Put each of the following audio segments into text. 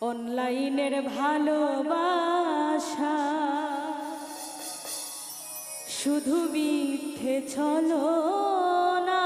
অনলাইনের ভালোবাসা। শুধু মিথ্যে চলো না।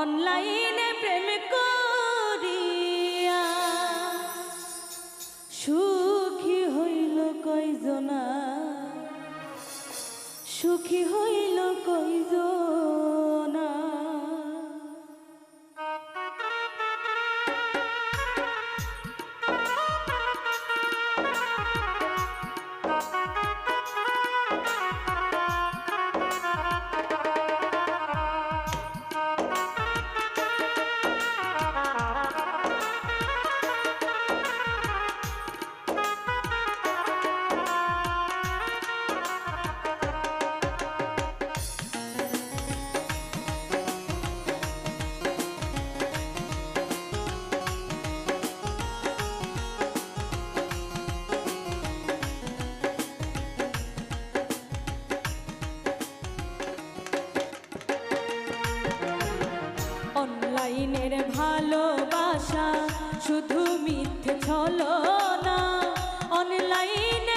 অনলাইনে প্রেম করিয়া সুখী হইল কইজনা সুখী হইল কইজনা মনের ভালোবাসা শুধু মিথ্যে ছলো না। অনলাইনে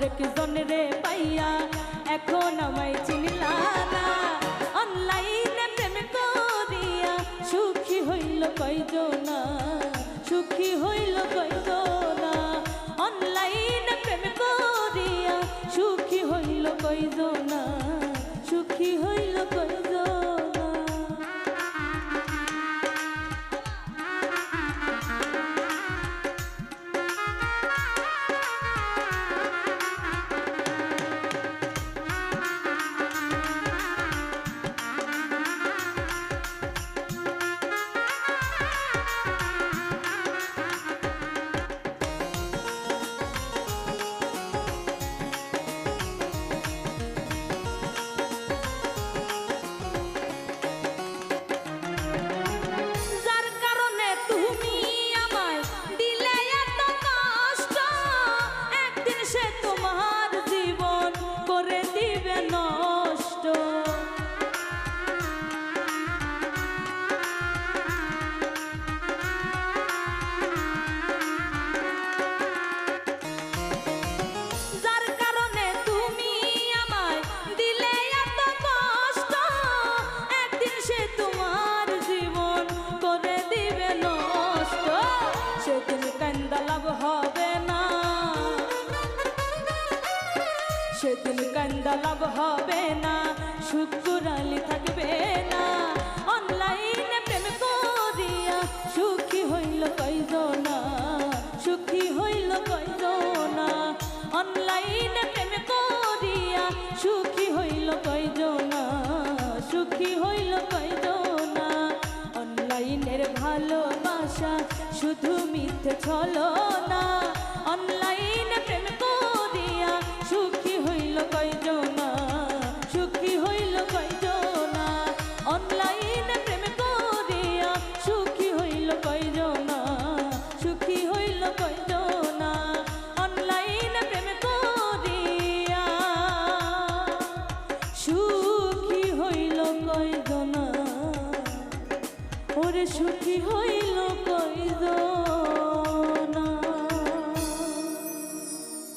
আরেকজন রে পাইয়া এখন আমায় চিনলা না। অনলাইনে প্রেম করিয়া সুখী হইল কয়জনা? সুখী হইল সেদিন কান্দা লাভ হবে না শুকুরালি থাকবে না। অনলাইনে প্রেম করিয়া সুখী হইল কয়জনা, সুখী হইল কয়জনা। অনলাইনে প্রেম করিয়া সুখী হইল কয়জনা, সুখী হইল কয়জনা। অনলাইনের ভালোবাসা শুধু মিথ্যে ছলো না অনলাইনে প্রেম সুখী হইল কয়জনা